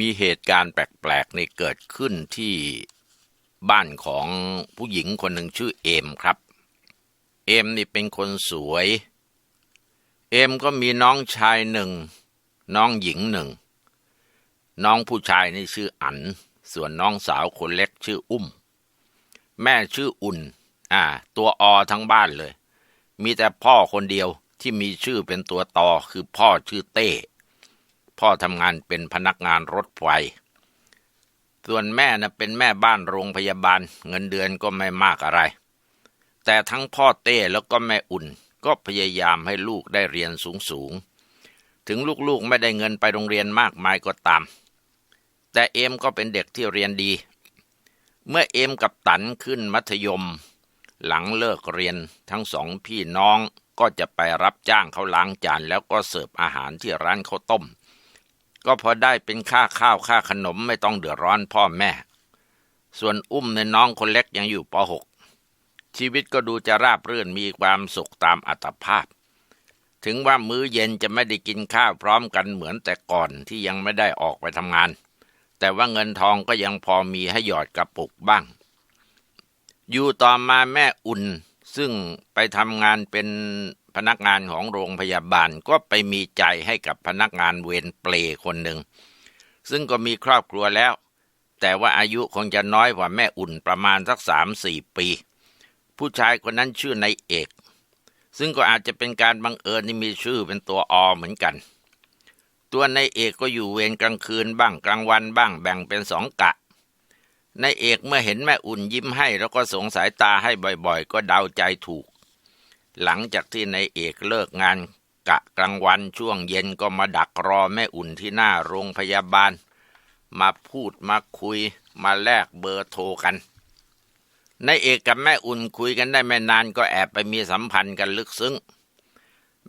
มีเหตุการณ์แปลกๆในเกิดขึ้นที่บ้านของผู้หญิงคนหนึ่งชื่อเอมครับ เอมนี่เป็นคนสวย เอมก็มีน้องชายหนึ่ง น้องหญิงหนึ่ง น้องผู้ชายนี่ชื่ออัน ส่วนน้องสาวคนเล็กชื่ออุ้ม แม่ชื่ออุ่น อ่า ตัวอทั้งบ้านเลย มีแต่พ่อคนเดียวที่มีชื่อเป็นตัวตอคือพ่อชื่อเต้ พ่อทำงานเป็นพนักงานรถไฟ ส่วนแม่นะเป็นแม่บ้านโรงพยาบาล เงินเดือนก็ไม่มากอะไร แต่ทั้งพ่อเต้แล้วก็แม่อุ่น ก็พยายามให้ลูกได้เรียนสูงสูงๆถึงลูกๆไม่ได้เงินไปโรงเรียนมากมายก็ตาม แต่เอมก็เป็นเด็กที่เรียนดี เมื่อเอมกับตันขึ้นมัธยม หลังเลิกเรียนทั้งสองพี่น้องก็จะไปรับจ้างเขาล้างจานแล้วก็เสิร์ฟอาหารที่ร้านข้าวต้ม ก็พอได้เป็นค่าข้าวค่าขนมไม่ต้องเดือดร้อนพ่อแม่ ส่วนอุ้มในน้องคนเล็กยังอยู่ป .6 ชีวิตก็ดูจะราบรื่นมีความสุขตามอัตภาพ ถึงว่ามื้อเย็นจะไม่ได้กินข้าวพร้อมกันเหมือนแต่ก่อนที่ยังไม่ได้ออกไปทำงาน แต่ว่าเงินทองก็ยังพอมีให้หยอดกระปุกบ้าง อยู่ต่อมาแม่อุ่นซึ่งไปทำงานเป็น พนักงานของโรงพยาบาลก็ไปมีใจให้กับพนักงานเวรเปลคนหนึ่ง ซึ่งก็มีครอบครัวแล้ว แต่ว่าอายุคงจะน้อยกว่าแม่อุ่นประมาณสักสามสี่ปี ผู้ชายคนนั้นชื่อนายเอก ซึ่งก็อาจจะเป็นการบังเอิญที่มีชื่อเป็นตัวอเหมือนกัน ตัวนายเอกก็อยู่เวรกลางคืนบ้างกลางวันบ้างแบ่งเป็นสองกะนายเอกเมื่อเห็นแม่อุ่นยิ้มให้ แล้วก็สงสายตาให้บ่อยๆ ก็เดาใจถูก หลังจากที่นายเอกเลิกงานกะกลางวันช่วงเย็นก็มาดักรอแม่อุ่นที่หน้าโรงพยาบาล มาพูดมาคุยมาแลกเบอร์โทรกันนายเอกกับแม่อุ่นคุยกันได้ไม่นานก็แอบไปมีสัมพันธ์กันลึกซึ้ง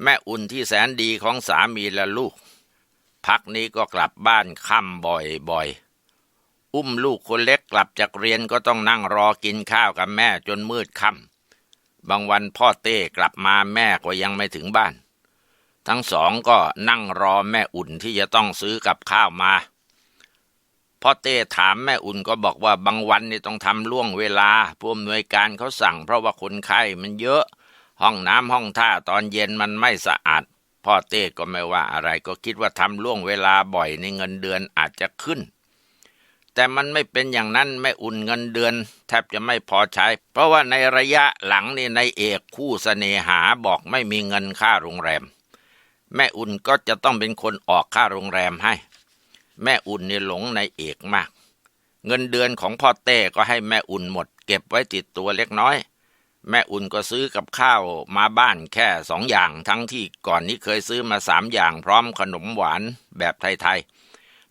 แม่อุ่นที่แสนดีของสามีและลูก พักนี้ก็กลับบ้านค่ำบ่อยๆ อุ้มลูกคนเล็กกลับจากเรียนก็ต้องนั่งรอกินข้าวกับแม่จนมืดค่ำ บางวันพ่อเต้กลับมาแม่ก็ยังไม่ถึงบ้าน ทั้งสองก็นั่งรอแม่อุ่นที่จะต้องซื้อกับข้าวมา พ่อเต้ถามแม่อุ่นก็บอกว่าบางวันนี่ต้องทำล่วงเวลาผู้อำนวยการเขาสั่ง เพราะว่าคนไข้มันเยอะ ห้องน้ำห้องท่าตอนเย็นมันไม่สะอาด พ่อเต้ก็ไม่ว่าอะไรก็คิดว่าทำล่วงเวลาบ่อยในเงินเดือนอาจจะขึ้น แต่มันไม่เป็นอย่างนั้นแม่อุ่นเงินเดือน แทบจะไม่พอใช้ เพราะว่าในระยะหลังนี่ในเอกคู่เสน่หาบอกไม่มีเงินค่าโรงแรม แม่อุ่นก็จะต้องเป็นคนออกค่าโรงแรมให้ แม่อุ่นนี่หลงในเอกมาก เงินเดือนของพ่อเต้ก็ให้แม่อุ่นหมด เก็บไว้ติดตัวเล็กน้อย แม่อุ่นก็ซื้อกับข้าวมาบ้านแค่สองอย่างทั้งที่ก่อนนี้เคยซื้อมาสามอย่างพร้อมขนมหวานแบบไทยๆ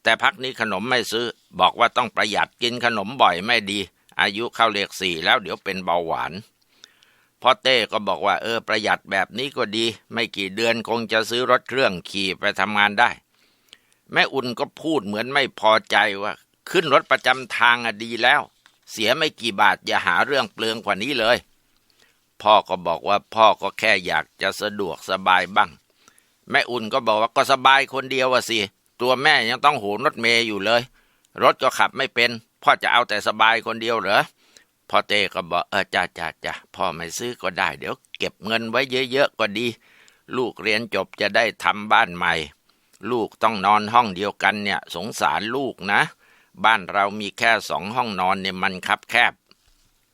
แต่พักนี้ขนมไม่ซื้อ บอกว่าต้องประหยัดกินขนมบ่อยไม่ดี อายุเข้าเลขสี่แล้วเดี๋ยวเป็นเบาหวานพ่อเต้ก็บอกว่าเออประหยัดแบบนี้ก็ดี ไม่กี่เดือนคงจะซื้อรถเครื่องขี่ไปทำงานได้ แม่อุ่นก็พูดเหมือนไม่พอใจว่า ขึ้นรถประจำทางอะดีแล้ว เสียไม่กี่บาทอย่าหาเรื่องเปลืองกว่านี้เลย พ่อก็บอกว่าพ่อก็แค่อยากจะสะดวกสบายบ้าง แม่อุ่นก็บอกว่าก็สบายคนเดียวอะสิ ตัวแม่ยังต้องโหนรถเมย์อยู่เลย รถก็ขับไม่เป็นพ่อจะเอาแต่สบายคนเดียวเหรอพ่อเต้ก็บอกเออจ้าจ้าจ้าพ่อไม่ซื้อก็ได้ เดี๋ยวเก็บเงินไว้เยอะๆก็ดี ลูกเรียนจบจะได้ทำบ้านใหม่ ลูกต้องนอนห้องเดียวกันเนี่ย สงสารลูกนะ บ้านเรามีแค่สองห้องนอนเนี่ยมันคับแคบ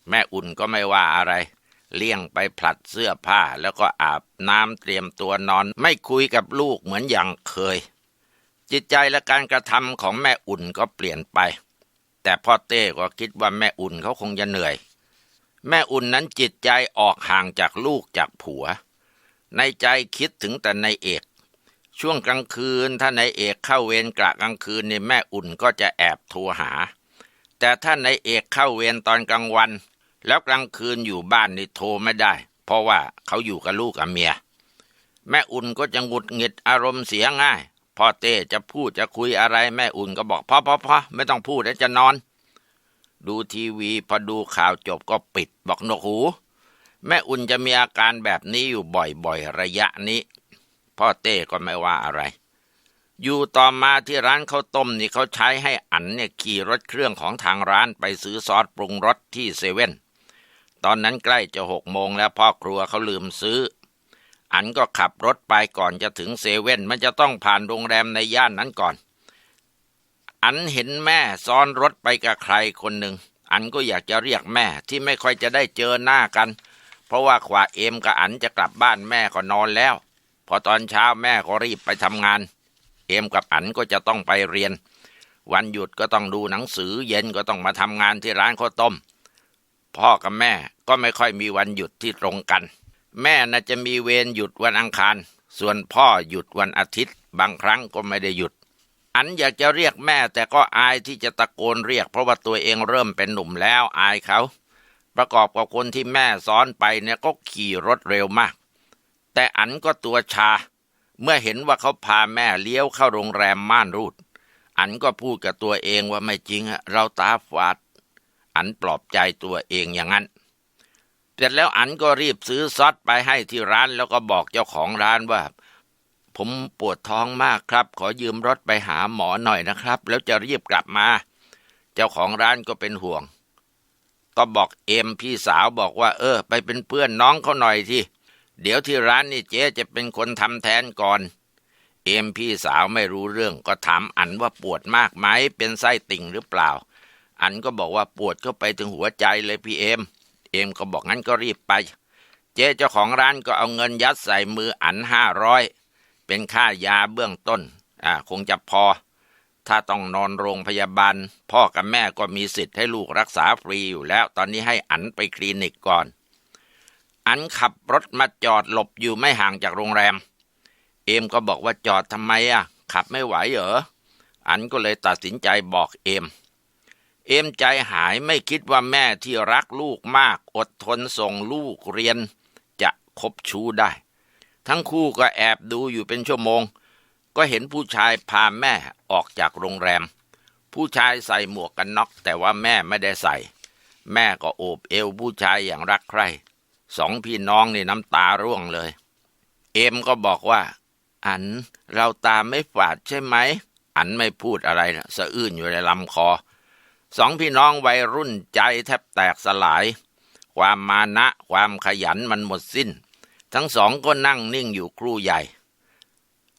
แม่อุ่นก็ไม่ว่าอะไร เลี่ยงไปผลัดเสื้อผ้าแล้วก็อาบน้ำเตรียมตัวนอน ไม่คุยกับลูกเหมือนอย่างเคย จิตใจและการกระทำของแม่อุ่นก็เปลี่ยนไป แต่พ่อเต้ก็คิดว่าแม่อุ่นเขาคงจะเหนื่อย แม่อุ่นนั้นจิตใจออกห่างจากลูกจากผัว ในใจคิดถึงแต่ในเอก ช่วงกลางคืนถ้าในเอกเข้าเวรกะกลางคืนนี่แม่อุ่นก็จะแอบโทรหา แต่ถ้าในเอกเข้าเวรตอนกลางวัน แล้วกลางคืนอยู่บ้านนี่โทรไม่ได้ เพราะว่าเขาอยู่กับลูกกับเมีย แม่อุ่นก็จะหงุดหงิดอารมณ์เสียง่าย พ่อเต้จะพูดจะคุยอะไรแม่อุ่นก็บอกพ่อพ่อพ่อไม่ต้องพูดแล้วจะนอน ดูทีวีพอดูข่าวจบก็ปิด บอกนกหู แม่อุ่นจะมีอาการแบบนี้อยู่บ่อยๆระยะนี้ พ่อเต้ก็ไม่ว่าอะไร อยู่ต่อมาที่ร้านข้าวต้มนี่เขาใช้ให้อันเนี่ยขี่รถเครื่องของทางร้านไปซื้อซอสปรุงรสที่เซเว่นตอนนั้นใกล้จะหกโมงแล้วพ่อครัวเขาลืมซื้อ อันก็ขับรถไปก่อนจะถึงเซเว่นมันจะต้องผ่านโรงแรมในย่านนั้นก่อน อันเห็นแม่ซ้อนรถไปกับใครคนหนึ่ง อันก็อยากจะเรียกแม่ที่ไม่ค่อยจะได้เจอหน้ากัน เพราะว่าขวาเอมกับอันจะกลับบ้านแม่ก็นอนแล้ว พอตอนเช้าแม่ก็รีบไปทำงาน เอมกับอันก็จะต้องไปเรียน วันหยุดก็ต้องดูหนังสือ เย็นก็ต้องมาทำงานที่ร้านข้าวต้ม พ่อกับแม่ก็ไม่ค่อยมีวันหยุดที่ตรงกัน แม่น่ะจะมีเวรหยุดวันอังคาร ส่วนพ่อหยุดวันอาทิตย์ บางครั้งก็ไม่ได้หยุด อันอยากจะเรียกแม่แต่ก็อายที่จะตะโกนเรียก เพราะว่าตัวเองเริ่มเป็นหนุ่มแล้วอายเขา ประกอบกับคนที่แม่ซ้อนไปเนี่ยก็ขี่รถเร็วมาก แต่อันก็ตัวชา เมื่อเห็นว่าเขาพาแม่เลี้ยวเข้าโรงแรมม่านรูด อันก็พูดกับตัวเองว่าไม่จริงเราตาฝาด อันปลอบใจตัวเองอย่างนั้น เสร็จแล้วอันก็รีบซื้อซอสไปให้ที่ร้านแล้วก็บอกเจ้าของร้านว่า ผมปวดท้องมากครับ ขอยืมรถไปหาหมอหน่อยนะครับ แล้วจะรีบกลับมา เจ้าของร้านก็เป็นห่วง ก็บอกเอ็มพี่สาวบอกว่า เออ ไปเป็นเพื่อนน้องเขาหน่อยที่เดี๋ยวที่ร้านนี่เจ๊จะเป็นคนทำแทนก่อน เอ็มพี่สาวไม่รู้เรื่องก็ถามอันว่าปวดมากไหมเป็นไส้ติ่งหรือเปล่า อันก็บอกว่าปวดเข้าไปถึงหัวใจเลยพี่เอ็ม อ็มก็บอกงั้นก็รีบไป เจ๊เจ้าของร้านก็เอาเงินยัดใส่มืออันห้าร้อยเป็นค่ายาเบื้องต้น อ่า คงจะพอ ถ้าต้องนอนโรงพยาบาล พ่อกับแม่ก็มีสิทธิ์ให้ลูกรักษาฟรีอยู่แล้ว ตอนนี้ให้อันไปคลินิกก่อน อันขับรถมาจอดหลบอยู่ไม่ห่างจากโรงแรม เอมก็บอกว่าจอดทำไมอะ ขับไม่ไหวเหรอ อันก็เลยตัดสินใจบอกเอม เอมใจหายไม่คิดว่าแม่ที่รักลูกมาก อดทนส่งลูกเรียน จะคบชู้ได้ ทั้งคู่ก็แอบดูอยู่เป็นชั่วโมง ก็เห็นผู้ชายพาแม่ออกจากโรงแรม ผู้ชายใส่หมวกกันน็อกแต่ว่าแม่ไม่ได้ใส่ แม่ก็โอบเอวผู้ชายอย่างรักใคร่สองพี่น้องนี่น้ำตาร่วงเลย เอมก็บอกว่า อันเราตาไม่ฝาดใช่ไหม อันไม่พูดอะไรนะสะอื้นอยู่ในลำคอ สองพี่น้องวัยรุ่นใจแทบแตกสลาย ความมานะความขยันมันหมดสิ้น ทั้งสองก็นั่งนิ่งอยู่ครู่ใหญ่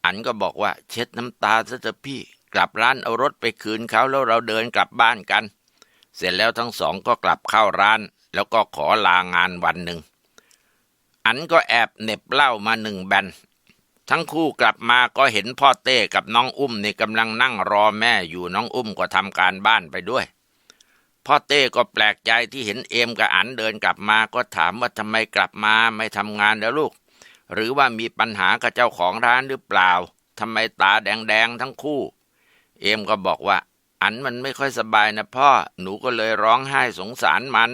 อันก็บอกว่าเช็ดน้ำตาซะเถอะพี่กลับร้านเอารถไปคืนเขาแล้วเราเดินกลับบ้านกัน เสร็จแล้วทั้งสองก็กลับเข้าร้าน แล้วก็ขอลางานวันหนึ่ง อันก็แอบเน็บเหล้ามาหนึ่งแบนทั้งคู่กลับมาก็เห็นพ่อเต้กับน้องอุ้มนี่กำลังนั่งรอแม่อยู่น้องอุ้มก็ทำการบ้านไปด้วย พ่อเต้ก็แปลกใจที่เห็นเอมกับอันเดินกลับมาก็ถามว่าทำไมกลับมาไม่ทำงานแล้วลูก หรือว่ามีปัญหากับเจ้าของร้านหรือเปล่าทำไมตาแดงๆทั้งคู่ เอมก็บอกว่า อันมันไม่ค่อยสบายนะพ่อหนูก็เลยร้องไห้สงสารมัน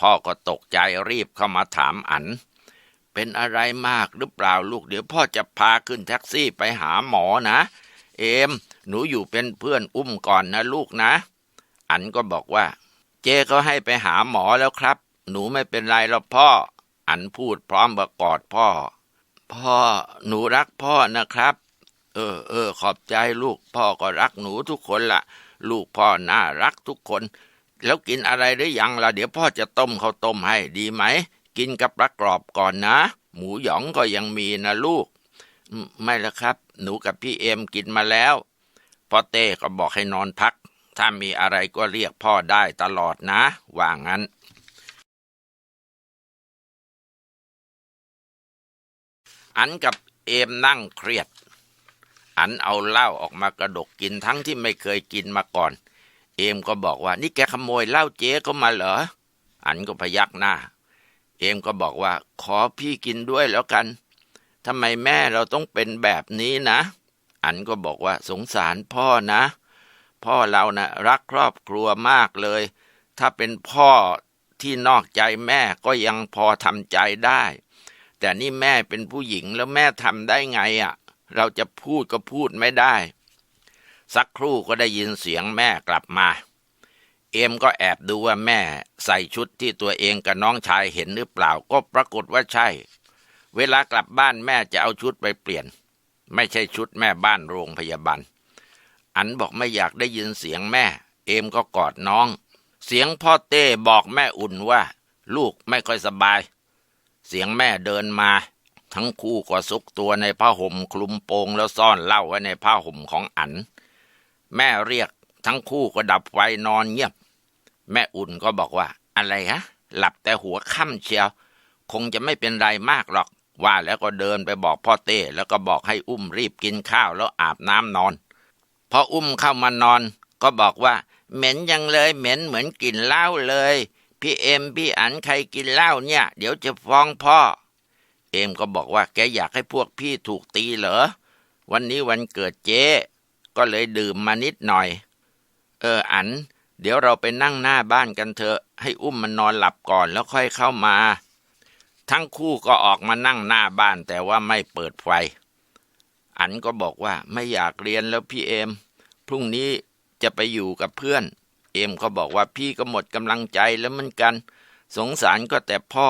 พ่อก็ตกใจรีบเข้ามาถามอัน เป็นอะไรมากหรือเปล่าลูก เดี๋ยวพ่อจะพาขึ้นแท็กซี่ไปหาหมอนะ เอม หนูอยู่เป็นเพื่อนอุ้มก่อนนะลูกนะ อันก็บอกว่า เจ๊เขาให้ไปหาหมอแล้วครับ หนูไม่เป็นไรหรอกพ่อ อันพูดพร้อมกับกอดพ่อ พ่อหนูรักพ่อนะครับ เออเออขอบใจลูกพ่อก็รักหนูทุกคนละลูกพ่อน่ารักทุกคน แล้วกินอะไรหรือยังล่ะเดี๋ยวพ่อจะต้มข้าวต้มให้ดีไหม กินกับปลากรอบก่อนนะ หมูหยองก็ยังมีนะลูก ไม่ละครับ หนูกับพี่เอ็มกินมาแล้วพ่อเต้ก็บอกให้นอนพัก ถ้ามีอะไรก็เรียกพ่อได้ตลอดนะ ว่างั้น อันกับเอมนั่งเครียด อันเอาเหล้าออกมากระดกกินทั้งที่ไม่เคยกินมาก่อน เอมก็บอกว่า นี่แกขโมยเหล้าเจ๊เขามาเหรอ อันก็พยักหน้า เอมก็บอกว่า ขอพี่กินด้วยแล้วกันทำไมแม่เราต้องเป็นแบบนี้นะ อันก็บอกว่าสงสารพ่อนะ พ่อเรานะ่ะรักครอบครัวมากเลย ถ้าเป็นพ่อที่นอกใจแม่ก็ยังพอทำใจได้ แต่นี่แม่เป็นผู้หญิงแล้วแม่ทำได้ไงอะ่ะ เราจะพูดก็พูดไม่ได้ สักครู่ก็ได้ยินเสียงแม่กลับมา เอ็มก็แอบดูว่าแม่ใส่ชุดที่ตัวเองกับน้องชายเห็นหรือเปล่าก็ปรากฏว่าใช่ เวลากลับบ้านแม่จะเอาชุดไปเปลี่ยน ไม่ใช่ชุดแม่บ้านโรงพยาบาล อันบอกไม่อยากได้ยินเสียงแม่ เอมก็กอดน้อง เสียงพ่อเต้บอกแม่อุ่นว่า ลูกไม่ค่อยสบาย เสียงแม่เดินมา ทั้งคู่ก็ซุกตัวในผ้าห่มคลุมโปงแล้วซ่อนเหล้าไว้ในผ้าห่มของอัน แม่เรียกทั้งคู่ก็ดับไฟนอนเงียบ แม่อุ่นก็บอกว่า อะไรฮะ หลับแต่หัวค่ำเชียว คงจะไม่เป็นไรมากหรอกว่าแล้วก็เดินไปบอกพ่อเต้แล้วก็บอกให้อุ้มรีบกินข้าวแล้วอาบน้ำนอน พออุ้มเข้ามานอน ก็บอกว่า เหม็นยังเลยเหม็นเหมือนกลิ่นเหล้าเลย พี่เอ็มพี่อันใครกินเหล้าเนี่ย เดี๋ยวจะฟ้องพ่อ เอ็มก็บอกว่าแกอยากให้พวกพี่ถูกตีเหรอ วันนี้วันเกิดเจ๊ ก็เลยดื่มมานิดหน่อย เอออัน เดี๋ยวเราไปนั่งหน้าบ้านกันเถอะ ให้อุ้มมันนอนหลับก่อนแล้วค่อยเข้ามา ทั้งคู่ก็ออกมานั่งหน้าบ้านแต่ว่าไม่เปิดไฟ อันก็บอกว่าไม่อยากเรียนแล้วพี่เอม พรุ่งนี้จะไปอยู่กับเพื่อน เอมก็บอกว่าพี่ก็หมดกำลังใจแล้วเหมือนกัน สงสารก็แต่พ่อ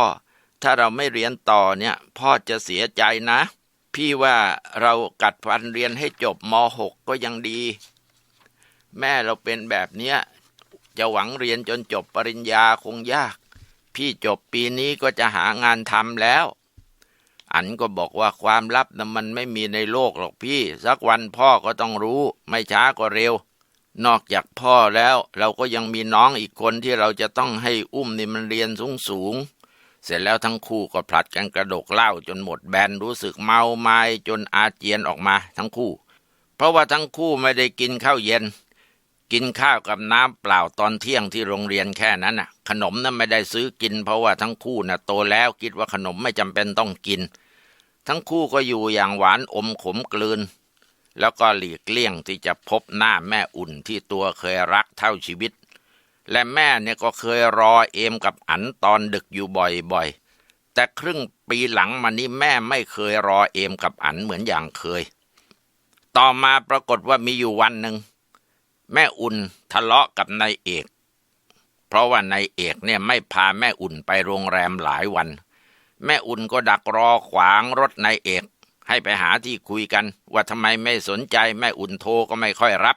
ถ้าเราไม่เรียนต่อเนี่ย พ่อจะเสียใจนะ พี่ว่าเรากัดฟันเรียนให้จบม .6 ก็ยังดี แม่เราเป็นแบบเนี้ยจะหวังเรียนจนจบปริญญาคงยาก พี่จบปีนี้ก็จะหางานทำแล้ว อันก็บอกว่าความลับนะมันไม่มีในโลกหรอกพี่ สักวันพ่อก็ต้องรู้ ไม่ช้าก็เร็ว นอกจากพ่อแล้ว เราก็ยังมีน้องอีกคนที่เราจะต้องให้อุ้มนี่มันเรียนสูงสูง เสร็จแล้วทั้งคู่ก็ผลัดกันกระดกเหล้าจนหมดแบนรู้สึกเมาไม้จนอาเจียนออกมาทั้งคู่ เพราะว่าทั้งคู่ไม่ได้กินข้าวเย็น กินข้าวกับน้ำเปล่าตอนเที่ยงที่โรงเรียนแค่นั้นน่ะ ขนมนั้นไม่ได้ซื้อกิน เพราะว่าทั้งคู่น่ะโตแล้วคิดว่าขนมไม่จำเป็นต้องกิน ทั้งคู่ก็อยู่อย่างหวานอมขมกลืน แล้วก็หลีกเลี่ยงที่จะพบหน้าแม่อุ่นที่ตัวเคยรักเท่าชีวิต และแม่เนี่ยก็เคยรอเอมกับอันตอนดึกอยู่บ่อยๆ แต่ครึ่งปีหลังมานี้แม่ไม่เคยรอเอมกับอันเหมือนอย่างเคย ต่อมาปรากฏว่ามีอยู่วันหนึ่ง แม่อุ่นทะเลาะกับนายเอก เพราะว่านายเอกเนี่ยไม่พาแม่อุ่นไปโรงแรมหลายวัน แม่อุ่นก็ดักรอขวางรถนายเอก ให้ไปหาที่คุยกัน ว่าทำไมไม่สนใจแม่อุ่นโทรก็ไม่ค่อยรับ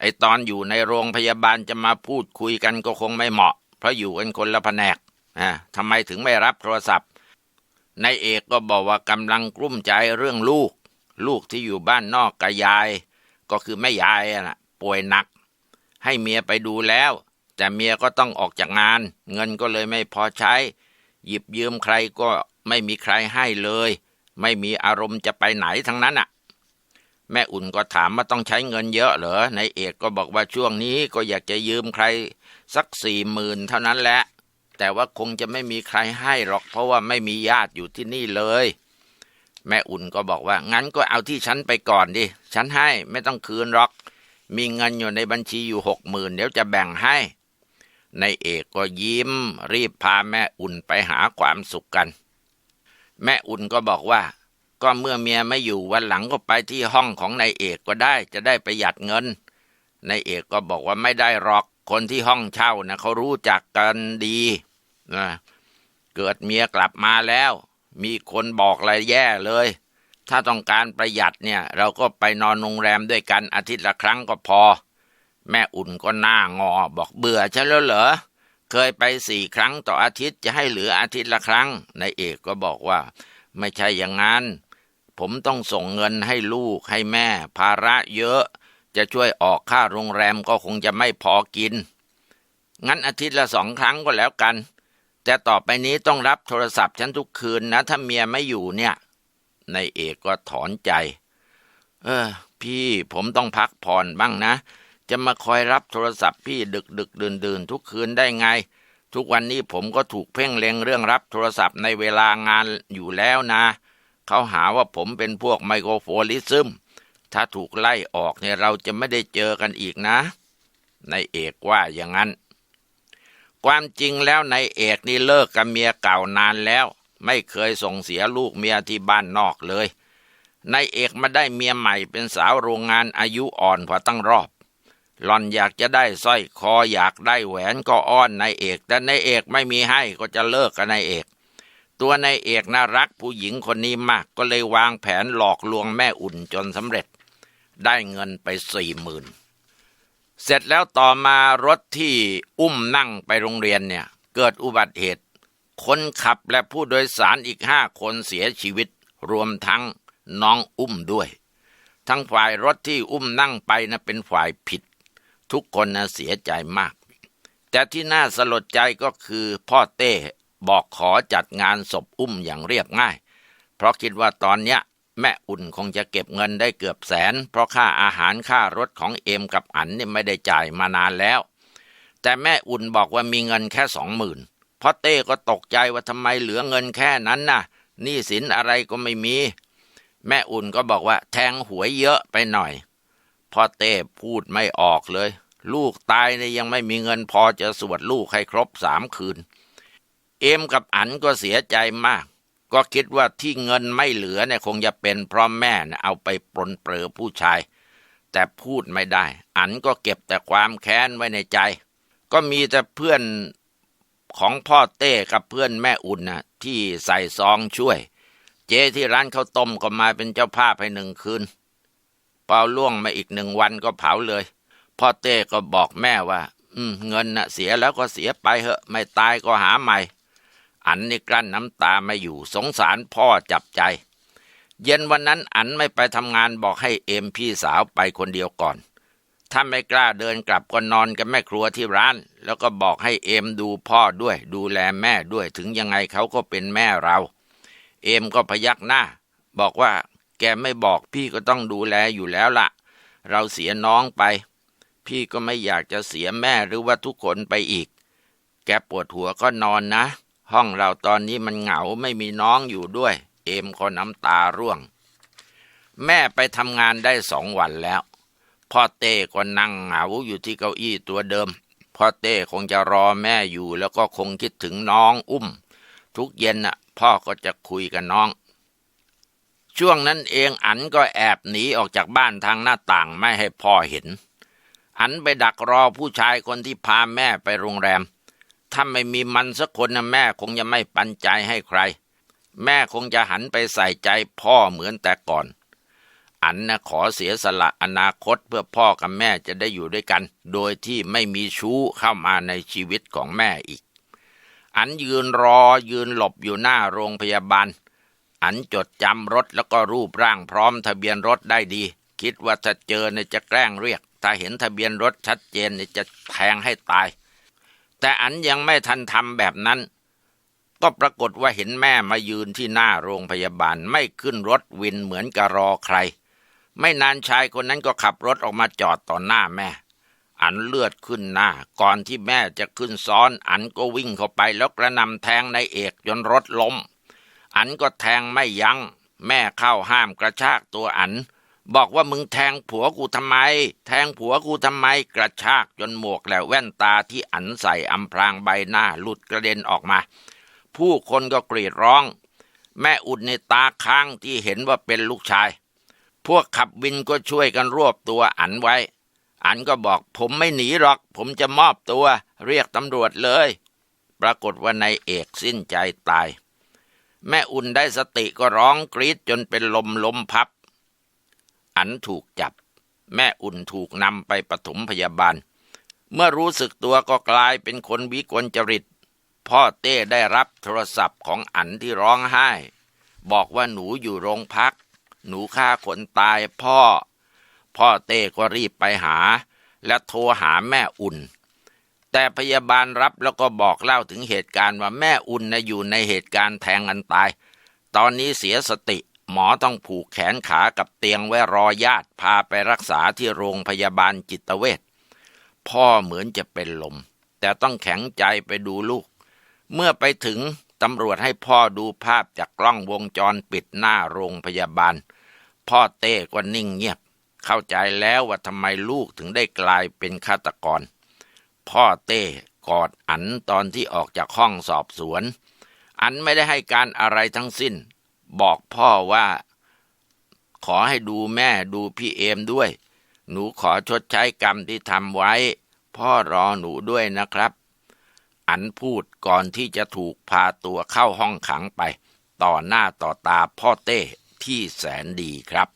ไอตอนอยู่ในโรงพยาบาลจะมาพูดคุยกันก็คงไม่เหมาะ เพราะอยู่กันคนละแผนกอ่าทำไมถึงไม่รับโทรศัพท์นายเอกก็บอกว่ากำลังกลุ้มใจเรื่องลูก ลูกที่อยู่บ้านนอกกับยาย ก็คือแม่ยายอะนะป่วยหนัก ให้เมียไปดูแล้ว แต่เมียก็ต้องออกจากงาน เงินก็เลยไม่พอใช้ หยิบยืมใครก็ไม่มีใครให้เลย ไม่มีอารมณ์จะไปไหนทั้งนั้นอะ แม่อุ่นก็ถามว่าต้องใช้เงินเยอะเหรอนายเอกก็บอกว่าช่วงนี้ก็อยากจะยืมใครสักสี่หมื่นเท่านั้นแหละ แต่ว่าคงจะไม่มีใครให้หรอกเพราะว่าไม่มีญาติอยู่ที่นี่เลย แม่อุ่นก็บอกว่า งั้นก็เอาที่ฉันไปก่อนดิ ฉันให้ไม่ต้องคืนหรอก มีเงินอยู่ในบัญชีอยู่หกหมื่นเดี๋ยวจะแบ่งให้ นายเอกก็ยิ้ม รีบพาแม่อุ่นไปหาความสุขกัน แม่อุ่นก็บอกว่า ก็เมื่อเมียไม่อยู่วันหลังก็ไปที่ห้องของนายเอกก็ได้จะได้ประหยัดเงินนายเอกก็บอกว่าไม่ได้หรอกคนที่ห้องเช่านะเขารู้จักกันดีนะเกิดเมียกลับมาแล้ว มีคนบอกอะไรแย่เลย ถ้าต้องการประหยัดเนี่ย เราก็ไปนอนโรงแรมด้วยกันอาทิตย์ละครั้งก็พอ แม่อุ่นก็หน้างอบอกเบื่อฉันแล้วเหรอ เคยไปสี่ครั้งต่ออาทิตย์จะให้เหลืออาทิตย์ละครั้งนายเอกก็บอกว่า ไม่ใช่อย่างนั้นผมต้องส่งเงินให้ลูกให้แม่ ภาระเยอะ จะช่วยออกค่าโรงแรมก็คงจะไม่พอกิน งั้นอาทิตย์ละสองครั้งก็แล้วกัน แต่ต่อไปนี้ต้องรับโทรศัพท์ฉันทุกคืนนะ ถ้าเมียไม่อยู่เนี่ยนายเอกก็ถอนใจ เออ พี่ผมต้องพักผ่อนบ้างนะ จะมาคอยรับโทรศัพท์พี่ดึกดึกดื่นดื่นทุกคืนได้ไง ทุกวันนี้ผมก็ถูกเพ่งเล็งเรื่องรับโทรศัพท์ในเวลางานอยู่แล้วนะ เขาหาว่าผมเป็นพวกไมโครโฟลิซึม ถ้าถูกไล่ออกเนี่ยเราจะไม่ได้เจอกันอีกนะ นายเอกว่าอย่างนั้น ความจริงแล้วนายเอกนี่เลิกกับเมียเก่านานแล้ว ไม่เคยส่งเสียลูกเมียที่บ้านนอกเลยนายเอกมาได้เมียใหม่เป็นสาวโรงงานอายุอ่อนกว่าตั้งรอบ หล่อนอยากจะได้สร้อยคออยากได้แหวนก็อ้อนนายเอก แต่นายเอกไม่มีให้ก็จะเลิกกับนายเอก ตัวนายเอกน่ารักผู้หญิงคนนี้มากก็เลยวางแผนหลอกลวงแม่อุ่นจนสำเร็จ ได้เงินไปสี่หมื่นเสร็จแล้วต่อมารถที่อุ้มนั่งไปโรงเรียนเนี่ย เกิดอุบัติเหตุ คนขับและผู้โดยสารอีกห้าคนเสียชีวิต รวมทั้งน้องอุ้มด้วย ทั้งฝ่ายรถที่อุ้มนั่งไปนะเป็นฝ่ายผิด ทุกคนนะเสียใจมาก แต่ที่น่าสลดใจก็คือพ่อเต้บอกขอจัดงานศพอุ้มอย่างเรียบง่าย เพราะคิดว่าตอนเนี้ยแม่อุ่นคงจะเก็บเงินได้เกือบแสน เพราะค่าอาหารค่ารถของเอมกับอันนี่ไม่ได้จ่ายมานานแล้ว แต่แม่อุ่นบอกว่ามีเงินแค่สองหมื่นพ่อเต้ก็ตกใจว่าทำไมเหลือเงินแค่นั้นน่ะหนี้สินอะไรก็ไม่มี แม่อุ่นก็บอกว่าแทงหวยเยอะไปหน่อยพ่อเต้พูดไม่ออกเลย ลูกตายเนี่ยยังไม่มีเงินพอจะสวดลูกให้ครบสามคืน เอมกับอันก็เสียใจมาก ก็คิดว่าที่เงินไม่เหลือเนี่ยคงจะเป็นเพราะแม่เนี่ยเอาไปปลนเปลือผู้ชาย แต่พูดไม่ได้ อันก็เก็บแต่ความแค้นไว้ในใจ ก็มีแต่เพื่อนของพ่อเต้กับเพื่อนแม่อุ่นนะที่ใส่ซองช่วย เจที่ร้านข้าวต้มก็มาเป็นเจ้าภาพให้หนึ่งคืนเป่าล่วงมาอีกหนึ่งวันก็เผาเลย พ่อเต้ก็บอกแม่ว่า อืมเงินน่ะเสียแล้วก็เสียไปเหอะ ไม่ตายก็หาใหม่ อันนี่กลั้นน้ำตาไม่อยู่สงสารพ่อจับใจ เย็นวันนั้นอันไม่ไปทำงานบอกให้เอ็มพี่สาวไปคนเดียวก่อน ถ้าไม่กล้าเดินกลับก็นอนกับแม่ครัวที่ร้าน แล้วก็บอกให้เอ็มดูพ่อด้วย ดูแลแม่ด้วยถึงยังไงเขาก็เป็นแม่เรา เอ็มก็พยักหน้า บอกว่าแกไม่บอกพี่ก็ต้องดูแลอยู่แล้วละ่ะ เราเสียน้องไป พี่ก็ไม่อยากจะเสียแม่หรือว่าทุกคนไปอีก แกปวดหัวก็นอนนะ ห้องเราตอนนี้มันเหงาไม่มีน้องอยู่ด้วย เอมก็น้ำตาร่วง แม่ไปทำงานได้สองวันแล้ว พ่อเต้ก็นั่งเหงาอยู่ที่เก้าอี้ตัวเดิม พ่อเต้คงจะรอแม่อยู่แล้วก็คงคิดถึงน้องอุ้ม ทุกเย็นน่ะ พ่อก็จะคุยกับน้องช่วงนั้นเองอันก็แอบหนีออกจากบ้านทางหน้าต่างไม่ให้พ่อเห็น อันไปดักรอผู้ชายคนที่พาแม่ไปโรงแรม ถ้าไม่มีมันสักคนนะแม่คงจะไม่ปันใจให้ใคร แม่คงจะหันไปใส่ใจพ่อเหมือนแต่ก่อน อันนะขอเสียสละอนาคตเพื่อพ่อกับแม่จะได้อยู่ด้วยกัน โดยที่ไม่มีชู้เข้ามาในชีวิตของแม่อีก อันยืนรอยืนหลบอยู่หน้าโรงพยาบาล อันจดจำรถแล้วก็รูปร่างพร้อมทะเบียนรถได้ดี คิดว่าถ้าเจอเนี่ยจะแกล้งเรียก ถ้าเห็นทะเบียนรถชัดเจนนี่จะแทงให้ตาย แต่อันยังไม่ทันทำแบบนั้น ก็ปรากฏว่าเห็นแม่มายืนที่หน้าโรงพยาบาลไม่ขึ้นรถวินเหมือนกับรอใคร ไม่นานชายคนนั้นก็ขับรถออกมาจอดต่อหน้าแม่ อันเลือดขึ้นหน้า ก่อนที่แม่จะขึ้นซ้อน อันก็วิ่งเข้าไปแล้วกระนำแทงนายเอกจนรถล้ม อันก็แทงไม่ยัง้งแม่เข้าห้ามกระชากตัวอัน บอกว่ามึงแทงผัวกูทำไม แทงผัวกูทำไมกระชากจนหมวกและแว่นตาที่อันใส่อำพรางใบหน้าหลุดกระเด็นออกมา ผู้คนก็กรีดร้อง แม่อุดในตาค้างที่เห็นว่าเป็นลูกชาย พวกขับวินก็ช่วยกันรวบตัวอันไว้ อันก็บอกผมไม่หนีหรอก ผมจะมอบตัว เรียกตำรวจเลย ปรากฏว่านายเอกสิ้นใจตาย แม่อุ่นได้สติก็ร้องกรีดจนเป็นลมลมพับ อันถูกจับ แม่อุ่นถูกนำไปปฐมพยาบาล เมื่อรู้สึกตัวก็กลายเป็นคนวิกลจริต พ่อเต้ได้รับโทรศัพท์ของอันที่ร้องไห้ บอกว่าหนูอยู่โรงพัก หนูฆ่าคนตายพ่อ พ่อเต้ก็รีบไปหา และโทรหาแม่อุ่น แต่พยาบาลรับแล้วก็บอกเล่าถึงเหตุการณ์ว่าแม่อุ่นนะอยู่ในเหตุการณ์แทงกันตาย ตอนนี้เสียสติ หมอต้องผูกแขนขากับเตียงไว้รอญาติพาไปรักษาที่โรงพยาบาลจิตเวชพ่อเหมือนจะเป็นลม แต่ต้องแข็งใจไปดูลูก เมื่อไปถึงตำรวจให้พ่อดูภาพจากกล้องวงจรปิดหน้าโรงพยาบาล พ่อเต้ก็นิ่งเงียบ เข้าใจแล้วว่าทำไมลูกถึงได้กลายเป็นฆาตกร พ่อเต้กอดอันตอนที่ออกจากห้องสอบสวน อันไม่ได้ให้การอะไรทั้งสิ้น บอกพ่อว่า ขอให้ดูแม่ดูพี่เอมด้วย หนูขอชดใช้กรรมที่ทำไว้ พ่อรอหนูด้วยนะครับออันพูดก่อนที่จะถูกพาตัวเข้าห้องขังไป ต่อหน้าต่อตาพ่อเต้ที่แสนดีครับ